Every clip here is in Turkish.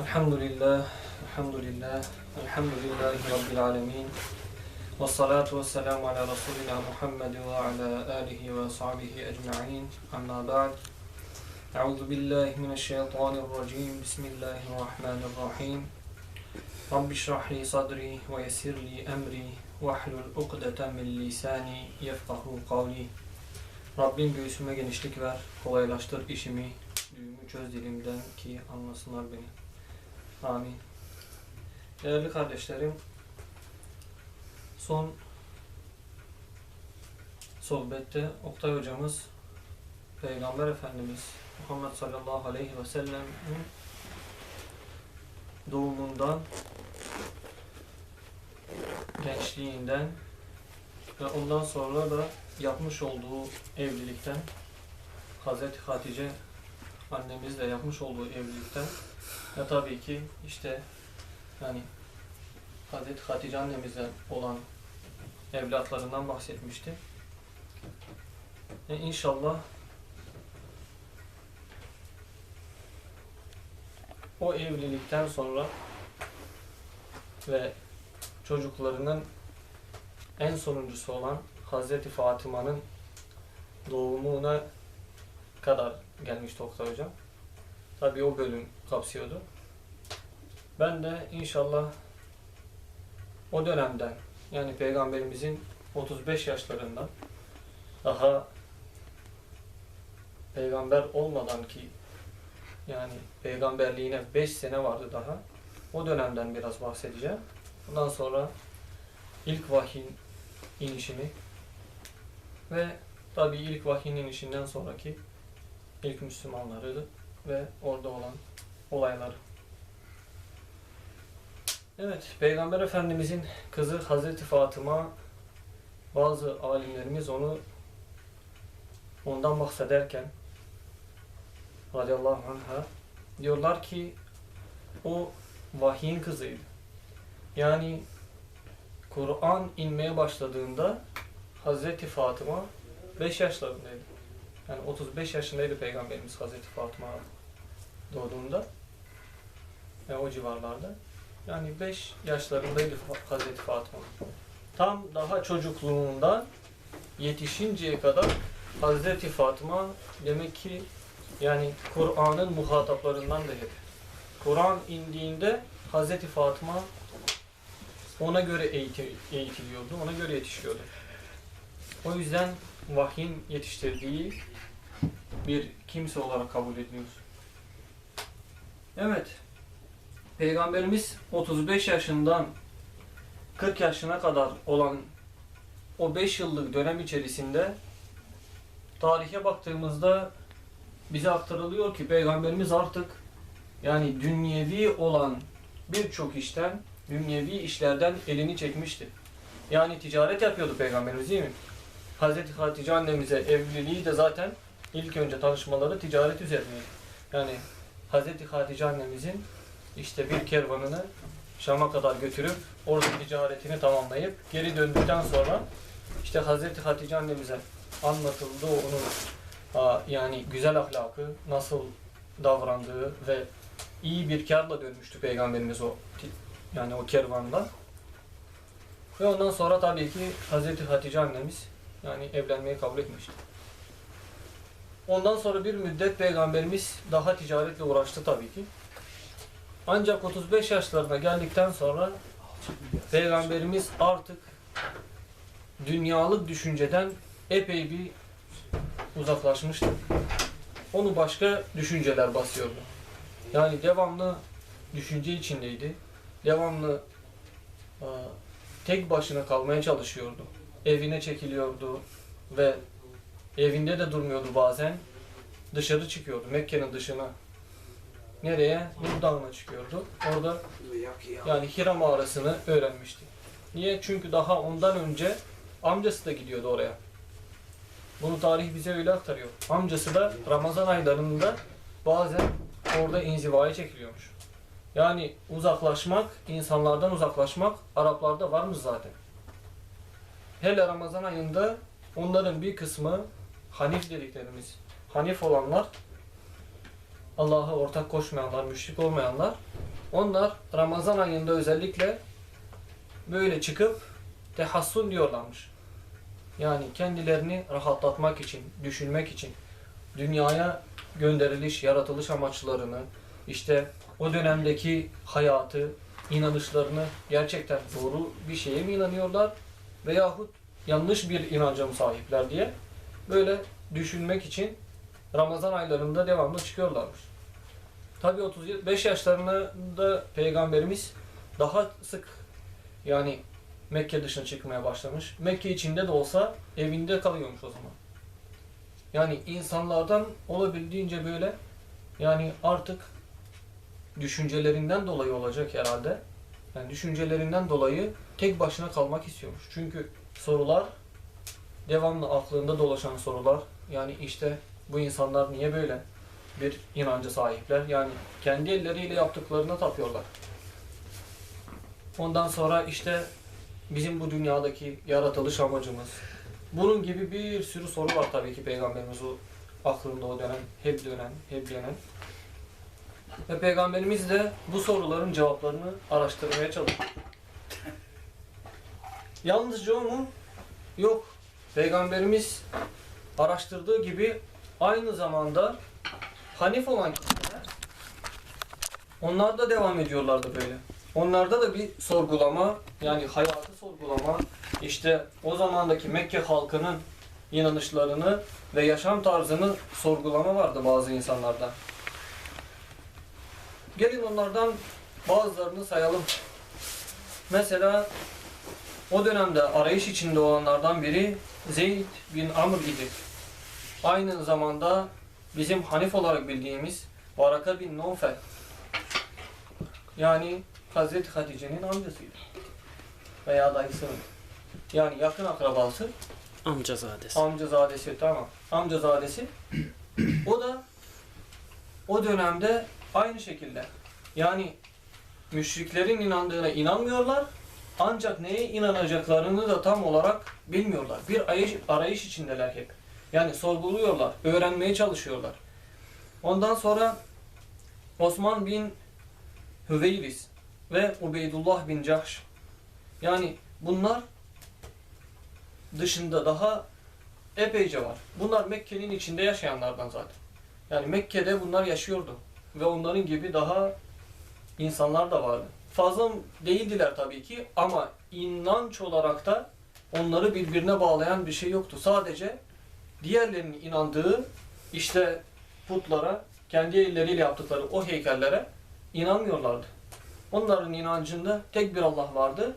الحمد لله الحمد لله الحمد لله رب العالمين والصلاة والسلام على رسولنا محمد وعلى آله وصحبه أجمعين أما بعد أعوذ بالله من الشيطان الرجيم بسم الله الرحمن الرحيم. رب اشرح لي صدري ويسر لي أمري واحلل عقدة من لساني yefkahu قولي. Rabbim göğsüme genişlik ver, kolaylaştır işimi, düğümü çöz dilimden ki anlasınlar beni. Amin. Değerli kardeşlerim, son sohbette Oktay hocamız Peygamber Efendimiz Muhammed sallallahu aleyhi ve sellem'in doğumundan, gençliğinden ve ondan sonra da yapmış olduğu evlilikten Hazreti Hatice annemizle yapmış olduğu evlilikten ve tabii ki işte yani Hazreti Hatice annemizle olan evlatlarından bahsetmişti. E inşallah o evlilikten sonra ve çocuklarının en sonuncusu olan Hazreti Fatıma'nın doğumuna kadar gelmişti Oktay Hocam. Tabii o bölüm kapsıyordu. Ben de inşallah o dönemden yani Peygamberimizin 35 yaşlarından daha peygamber olmadan ki yani peygamberliğine 5 sene vardı daha. O dönemden biraz bahsedeceğim. Bundan sonra ilk vahyin inişini ve tabii ilk vahyin inişinden sonraki ilk Müslümanları ve orada olan olayları. Evet, Peygamber Efendimizin kızı Hazreti Fatıma bazı alimlerimiz onu ondan bahsederken radıyallahu anha diyorlar ki o vahyin kızıydı. Yani Kur'an inmeye başladığında Hazreti Fatıma 5 yaşlarındaydı. Yani 35 yaşındaydı Peygamberimiz Hazreti Fatıma doğduğunda. ve o civarlarda. Yani 5 yaşlarındaydı Hazreti Fatıma. Tam daha çocukluğundan yetişinceye kadar Hazreti Fatıma demek ki yani Kur'an'ın muhataplarından da hep. Kur'an indiğinde Hazreti Fatıma ona göre eğiti- eğitiliyordu, ona göre yetişiyordu. O yüzden vahyin yetiştirdiği bir kimse olarak kabul ediliyor. Evet, Peygamberimiz 35 yaşından 40 yaşına kadar olan o 5 yıllık dönem içerisinde tarihe baktığımızda bize aktarılıyor ki Peygamberimiz artık yani dünyevi olan birçok işten, dünyevi işlerden elini çekmişti. Yani ticaret yapıyordu Peygamberimiz değil mi? Hazreti Hatice annemize evliliği de zaten ilk önce tanışmaları ticaret üzerineydi. Yani Hazreti Hatice annemizin işte bir kervanını Şam'a kadar götürüp orada ticaretini tamamlayıp geri döndükten sonra işte Hazreti Hatice annemize anlatıldı onun yani güzel ahlakı, nasıl davrandığı ve iyi bir karla dönmüştü Peygamberimiz o yani o kervanla. Ve ondan sonra tabii ki Hazreti Hatice annemiz yani evlenmeyi kabul etmişti. Ondan sonra bir müddet Peygamberimiz daha ticaretle uğraştı tabii ki. Ancak 35 yaşlarına geldikten sonra Peygamberimiz artık dünyalık düşünceden epey bir uzaklaşmıştı. Onu başka düşünceler basıyordu. Yani devamlı düşünce içindeydi. Devamlı e, tek başına kalmaya çalışıyordu. Evine çekiliyordu ve evinde de durmuyordu bazen. Dışarı çıkıyordu Mekke'nin dışına. Nereye? Nur Dağı'na çıkıyordu. Orada yani Hira mağarasını öğrenmişti. Niye? Çünkü daha ondan önce amcası da gidiyordu oraya. Bunu tarih bize öyle aktarıyor. Amcası da Ramazan aylarında bazen orada inzivaya çekiliyormuş. Yani uzaklaşmak, insanlardan uzaklaşmak Araplarda varmış zaten. Hele Ramazan ayında onların bir kısmı Hanif dediklerimiz, Hanif olanlar Allah'a ortak koşmayanlar, müşrik olmayanlar Onlar Ramazan ayında özellikle böyle çıkıp tehassul diyorlarmış. Yani kendilerini rahatlatmak için, düşünmek için, dünyaya gönderiliş, yaratılış amaçlarını, işte o dönemdeki hayatı, inanışlarını gerçekten doğru bir şeye mi inanıyorlar veyahut yanlış bir inanca mı sahipler diye böyle düşünmek için Ramazan aylarında devamlı çıkıyorlarmış. Tabi 35 yaşlarında Peygamberimiz daha sık yani Mekke dışına çıkmaya başlamış. Mekke içinde de olsa evinde kalıyormuş o zaman. Yani insanlardan olabildiğince böyle yani artık düşüncelerinden dolayı olacak herhalde. Yani düşüncelerinden dolayı tek başına kalmak istiyormuş. Çünkü sorular devamlı aklında dolaşan sorular. Yani işte bu insanlar niye böyle bir inanca sahipler? Yani kendi elleriyle yaptıklarına tapıyorlar. Ondan sonra işte bizim bu dünyadaki yaratılış amacımız. Bunun gibi bir sürü soru var tabii ki Peygamberimiz o aklında o dönem, hep dönen, hep dönen. Ve Peygamberimiz de bu soruların cevaplarını araştırmaya çalışıyor. Yalnızca o mu? Yok. Peygamberimiz araştırdığı gibi aynı zamanda Hanif olan kişiler onlar da devam ediyorlardı böyle. Onlarda da bir sorgulama, yani hayatı sorgulama, işte o zamandaki Mekke halkının inanışlarını ve yaşam tarzını sorgulama vardı bazı insanlarda. Gelin onlardan bazılarını sayalım. Mesela o dönemde arayış içinde olanlardan biri Zeyd bin Amr idi. Aynı zamanda bizim Hanif olarak bildiğimiz Varaka bin Nofel. Yani Hazreti Hatice'nin amcasıydı. Veya dayısının. Yani yakın akrabası, Amcazadesi. amcazadesi tamam. Amcazadesi. O da o dönemde aynı şekilde. Yani müşriklerin inandığına inanmıyorlar. Ancak neye inanacaklarını da tam olarak bilmiyorlar. Bir arayış, arayış içindeler hep. Yani sorguluyorlar, öğrenmeye çalışıyorlar. Ondan sonra Osman bin Hüveyris ve Ubeydullah bin Cahş. Yani bunlar dışında daha epeyce var. Bunlar Mekke'nin içinde yaşayanlardan zaten. Yani Mekke'de bunlar yaşıyordu. Ve onların gibi daha insanlar da vardı. Fazla değildiler tabii ki ama inanç olarak da onları birbirine bağlayan bir şey yoktu. Sadece diğerlerinin inandığı işte putlara, kendi elleriyle yaptıkları o heykellere inanmıyorlardı. Onların inancında tek bir Allah vardı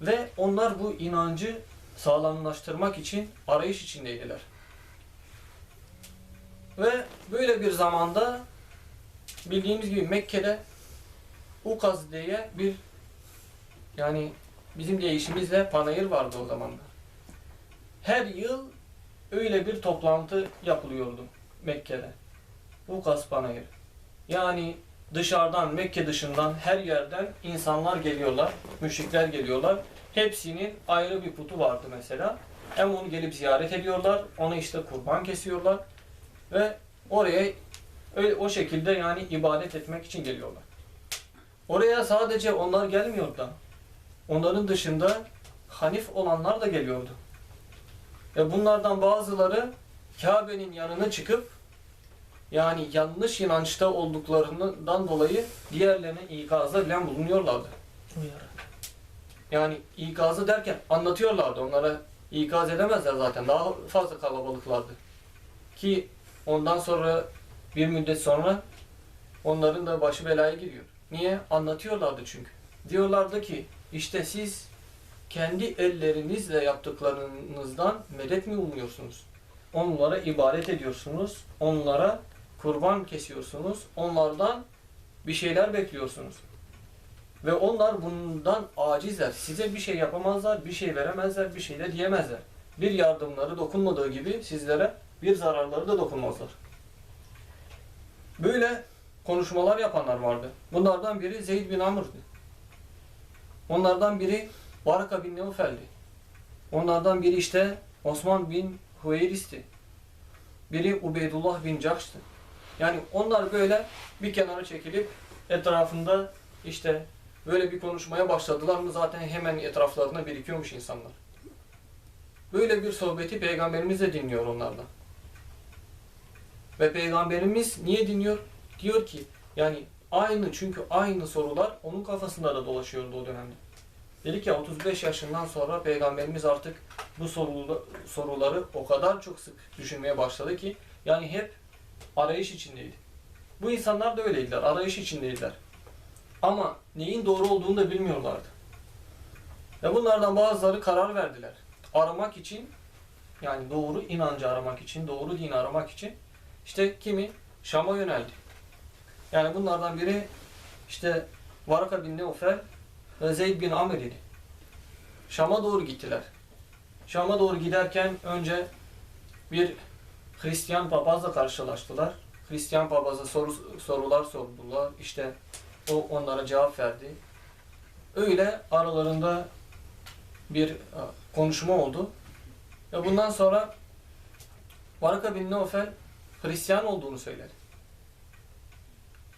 ve onlar bu inancı sağlamlaştırmak için arayış içindeydiler. Ve böyle bir zamanda bildiğimiz gibi Mekke'de Ukaz diye bir yani bizim deyişimizle panayır vardı o zamanlar. Her yıl öyle bir toplantı yapılıyordu Mekke'de. Ukaz panayır. Yani dışarıdan, Mekke dışından her yerden insanlar geliyorlar, müşrikler geliyorlar. Hepsinin ayrı bir putu vardı mesela. Hem onu gelip ziyaret ediyorlar, ona işte kurban kesiyorlar ve oraya öyle o şekilde yani ibadet etmek için geliyorlar. Oraya sadece onlar gelmiyor da onların dışında Hanif olanlar da geliyordu. Ve bunlardan bazıları Kabe'nin yanına çıkıp yani yanlış inançta olduklarından dolayı diğerlerine ikazda bilen bulunuyorlardı. Yani ikazı derken anlatıyorlardı. Onlara ikaz edemezler zaten. Daha fazla kalabalıklardı. Ki ondan sonra bir müddet sonra onların da başı belaya giriyor. Niye? Anlatıyorlardı çünkü. Diyorlardı ki işte siz kendi ellerinizle yaptıklarınızdan medet mi umuyorsunuz? Onlara ibadet ediyorsunuz. Onlara kurban kesiyorsunuz. Onlardan bir şeyler bekliyorsunuz. Ve onlar bundan acizler. Size bir şey yapamazlar, bir şey veremezler, bir şey de diyemezler. Bir yardımları dokunmadığı gibi sizlere bir zararları da dokunmazlar. Böyle konuşmalar yapanlar vardı. Bunlardan biri Zeyd bin Amr'dı. Onlardan biri Varaka bin Neufel'di. Onlardan biri işte Osman bin Hüveyris'ti. Biri Ubeydullah bin Cahş'tı. Yani onlar böyle bir kenara çekilip etrafında işte böyle bir konuşmaya başladılar mı zaten hemen etraflarına birikiyormuş insanlar. Böyle bir sohbeti Peygamberimiz de dinliyor onlardan. Ve Peygamberimiz niye dinliyor? Diyor ki yani aynı çünkü aynı sorular onun kafasında da dolaşıyordu o dönemde. Dedi ki 35 yaşından sonra Peygamberimiz artık bu soruları o kadar çok sık düşünmeye başladı ki yani hep arayış içindeydi. Bu insanlar da öyleydiler, arayış içindeydiler. Ama neyin doğru olduğunu da bilmiyorlardı. Ve bunlardan bazıları karar verdiler. Aramak için, yani doğru inancı aramak için, doğru dini aramak için işte kimi Şam'a yöneldi. Yani bunlardan biri işte Varaka bin Neufel ve Zeyd bin Amr idi. Şam'a doğru gittiler. Şam'a doğru giderken önce bir Hristiyan papazla karşılaştılar. Hristiyan papaza soru, sorular sordular. İşte o onlara cevap verdi. Öyle aralarında bir konuşma oldu. Ve bundan sonra Varaka bin Neufel Hristiyan olduğunu söyledi.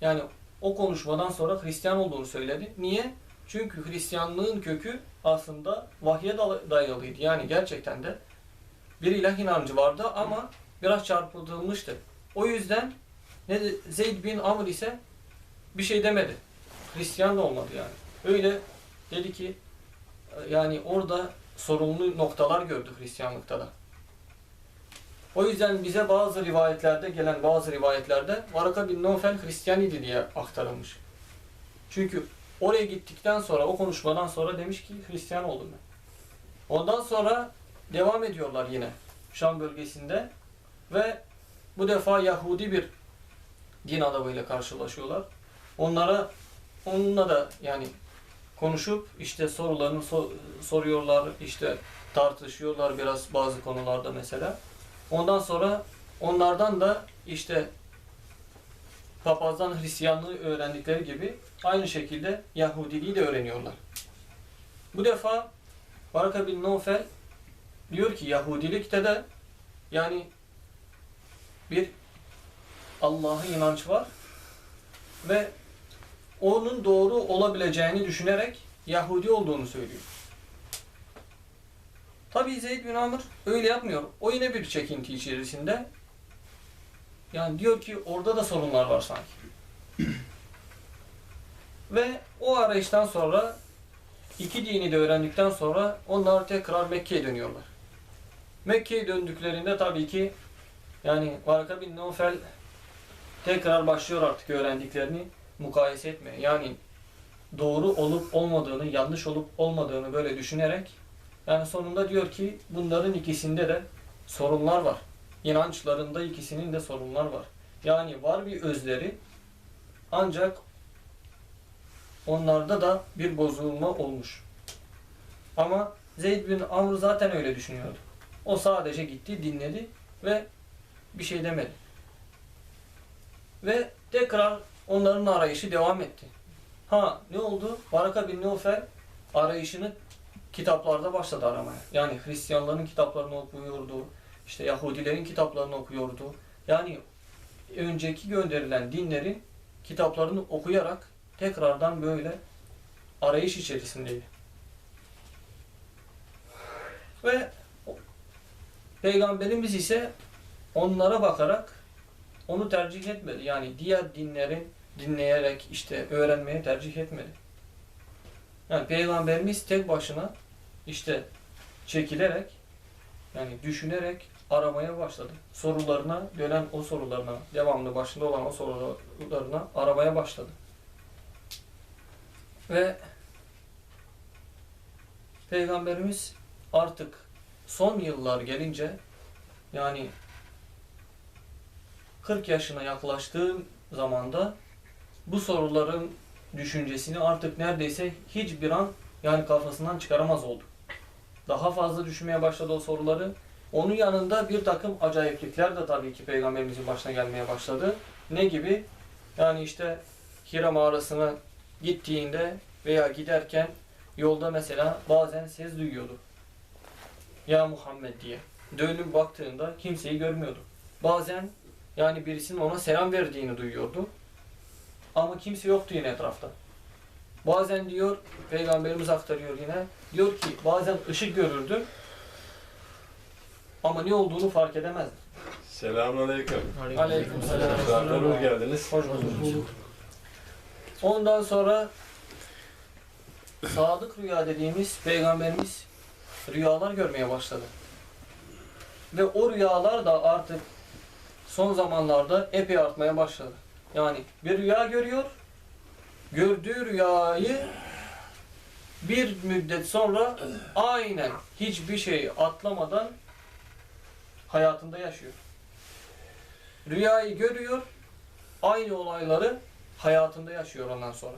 Yani o konuşmadan sonra Hristiyan olduğunu söyledi. Niye? Çünkü Hristiyanlığın kökü aslında vahye dayalıydı. Yani gerçekten de bir ilah inancı vardı ama biraz çarpıtılmıştı. O yüzden ne de Zeyd bin Amr ise bir şey demedi. Hristiyan da olmadı yani. Öyle dedi ki yani orada sorumlu noktalar gördü Hristiyanlıkta da. O yüzden bize bazı rivayetlerde gelen bazı rivayetlerde Varaka bin Nofel Hristiyan idi diye aktarılmış. Çünkü oraya gittikten sonra o konuşmadan sonra demiş ki Hristiyan oldum ben. Ondan sonra devam ediyorlar yine Şam bölgesinde ve bu defa Yahudi bir din adamıyla karşılaşıyorlar. Onlara onunla da yani konuşup işte sorularını so- soruyorlar, işte tartışıyorlar biraz bazı konularda mesela. Ondan sonra onlardan da işte papazdan Hristiyanlığı öğrendikleri gibi aynı şekilde Yahudiliği de öğreniyorlar. Bu defa Baraka bin Nofel diyor ki Yahudilikte de yani bir Allah'a inanç var ve onun doğru olabileceğini düşünerek Yahudi olduğunu söylüyor. Tabi Zeyd bin Amr öyle yapmıyor. O yine bir çekinti içerisinde. Yani diyor ki orada da sorunlar var sanki. Ve o arayıştan sonra iki dini de öğrendikten sonra onlar tekrar Mekke'ye dönüyorlar. Mekke'ye döndüklerinde tabii ki yani Varaka bin Nofel tekrar başlıyor artık öğrendiklerini mukayese etmeye. Yani doğru olup olmadığını, yanlış olup olmadığını böyle düşünerek yani sonunda diyor ki bunların ikisinde de sorunlar var. İnançlarında ikisinin de sorunlar var. Yani var bir özleri ancak onlarda da bir bozulma olmuş. Ama Zeyd bin Amr zaten öyle düşünüyordu. O sadece gitti, dinledi ve bir şey demedi. Ve tekrar onların arayışı devam etti. Ha ne oldu? Baraka bin Nufel arayışını kitaplarda başladı aramaya. Yani Hristiyanların kitaplarını okuyordu, işte Yahudilerin kitaplarını okuyordu. Yani önceki gönderilen dinlerin kitaplarını okuyarak tekrardan böyle arayış içerisindeydi. Ve Peygamberimiz ise onlara bakarak onu tercih etmedi. Yani diğer dinlerin dinleyerek işte öğrenmeye tercih etmedi. Yani Peygamberimiz tek başına işte çekilerek yani düşünerek aramaya başladı. Sorularına dönen o sorularına, devamlı başında olan o sorularına aramaya başladı. Ve Peygamberimiz artık son yıllar gelince yani 40 yaşına yaklaştığı zamanda bu soruların düşüncesini artık neredeyse hiçbir an yani kafasından çıkaramaz oldu. Daha fazla düşünmeye başladı o soruları. Onun yanında bir takım acayiplikler de tabii ki Peygamberimizin başına gelmeye başladı. Ne gibi? Yani işte Hira mağarasına gittiğinde veya giderken yolda mesela bazen ses duyuyordu. Ya Muhammed diye. Dönüp baktığında kimseyi görmüyordu. Bazen yani birisinin ona selam verdiğini duyuyordu. ama kimse yoktu yine etrafta. Bazen diyor, Peygamberimiz aktarıyor yine, diyor ki bazen ışık görürdüm ama ne olduğunu fark edemezdim. Selamünaleyküm. Aleykümselam. Misafirler hoş geldiniz. Hoş bulduk. Ondan sonra sadık rüya dediğimiz peygamberimiz rüyalar görmeye başladı. Ve o rüyalar da artık son zamanlarda epey artmaya başladı. Yani bir rüya görüyor, gördüğü rüyayı bir müddet sonra aynen hiçbir şey atlamadan hayatında yaşıyor. Rüyayı görüyor, aynı olayları hayatında yaşıyor ondan sonra.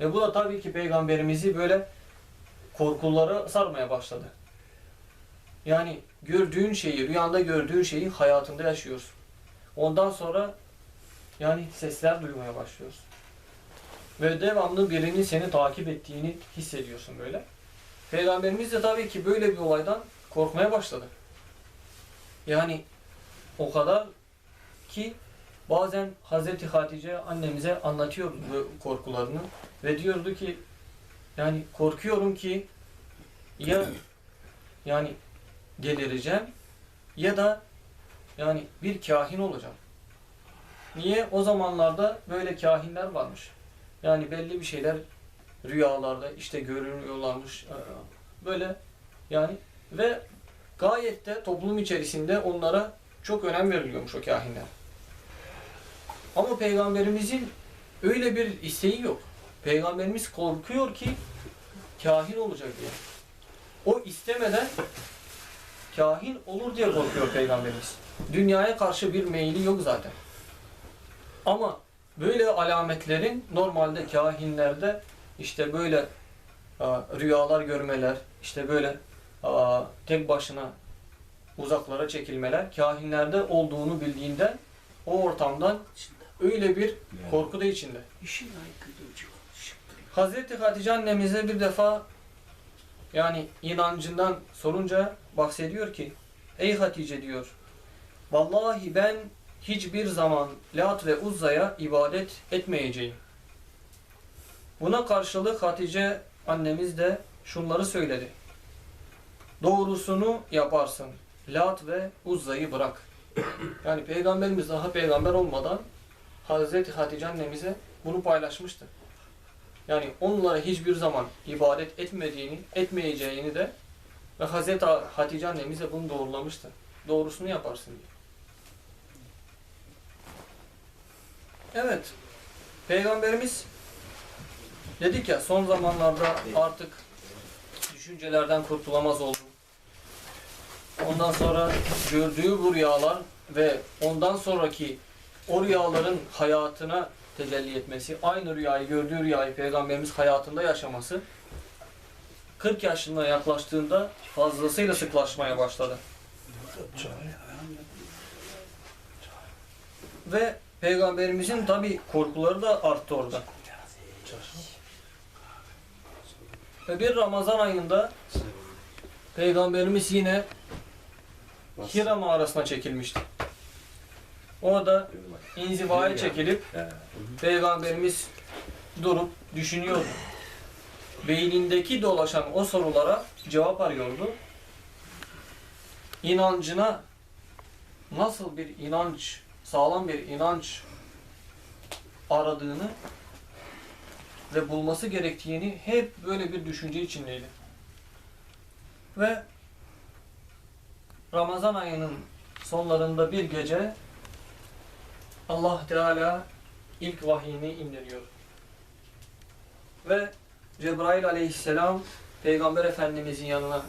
Ve bu da tabii ki peygamberimizi böyle korkulara sarmaya başladı. Yani gördüğün şeyi, rüyanda gördüğün şeyi hayatında yaşıyorsun. Ondan sonra yani sesler duymaya başlıyorsun. Ve devamlı birinin seni takip ettiğini hissediyorsun böyle. Peygamberimiz de tabii ki böyle bir olaydan korkmaya başladı. Yani o kadar ki bazen Hazreti Hatice annemize anlatıyordu bu korkularını ve diyordu ki yani korkuyorum ki ya yani delireceğim ya da yani bir kahin olacağım. Niye? O zamanlarda böyle kahinler varmış. Yani belli bir şeyler rüyalarda işte görünüyorlarmış. Ee, Böyle yani ve gayet de toplum içerisinde onlara çok önem veriliyormuş o kahinler. Ama peygamberimizin öyle bir isteği yok. Peygamberimiz korkuyor ki kahin olacak diye. O istemeden kahin olur diye korkuyor peygamberimiz. Dünyaya karşı bir meyili yok zaten. Ama böyle alametlerin normalde kahinlerde işte böyle a, rüyalar görmeler, işte böyle a, tek başına uzaklara çekilmeler kahinlerde olduğunu bildiğinden o ortamdan öyle bir korku da içinde. Hazreti Hatice annemize bir defa yani inancından sorunca bahsediyor ki Ey Hatice diyor Vallahi ben hiçbir zaman Lat ve Uzza'ya ibadet etmeyeceğim. Buna karşılık Hatice annemiz de şunları söyledi. Doğrusunu yaparsın. Lat ve Uzza'yı bırak. Yani Peygamberimiz daha peygamber olmadan Hazreti Hatice annemize bunu paylaşmıştı. Yani onlara hiçbir zaman ibadet etmediğini, etmeyeceğini de ve Hazreti Hatice annemize bunu doğrulamıştı. Doğrusunu yaparsın diye. Evet. Peygamberimiz dedik ya son zamanlarda artık düşüncelerden kurtulamaz oldu. Ondan sonra gördüğü bu rüyalar ve ondan sonraki o rüyaların hayatına tecelli etmesi, aynı rüyayı, gördüğü rüyayı Peygamberimiz hayatında yaşaması 40 yaşına yaklaştığında fazlasıyla sıklaşmaya başladı. Ve Peygamberimizin tabi korkuları da arttı orada. Ve bir Ramazan ayında Peygamberimiz yine Hira mağarasına çekilmişti. Orada inzivaya çekilip Peygamberimiz durup düşünüyordu. Beynindeki dolaşan o sorulara cevap arıyordu. İnancına nasıl bir inanç, sağlam bir inanç aradığını ve bulması gerektiğini hep böyle bir düşünce içindeydi. Ve Ramazan ayının sonlarında bir gece Allah Teala ilk vahyini indiriyor. Ve Cebrail aleyhisselam Peygamber Efendimizin yanına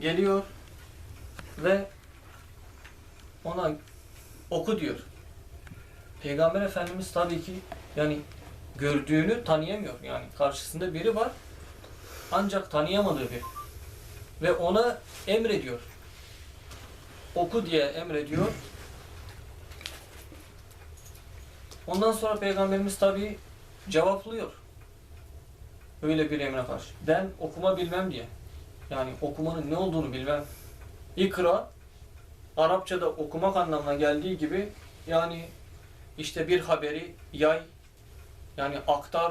geliyor ve ona oku diyor. Peygamber Efendimiz tabii ki yani gördüğünü tanıyamıyor. Yani karşısında biri var ancak tanıyamadığı bir. Ve ona emrediyor. Oku diye emrediyor. Ondan sonra Peygamberimiz tabi cevaplıyor. Öyle bir emre karşı. Ben okuma bilmem diye. Yani okumanın ne olduğunu bilmem. İkra, Arapçada okumak anlamına geldiği gibi yani işte bir haberi yay yani aktar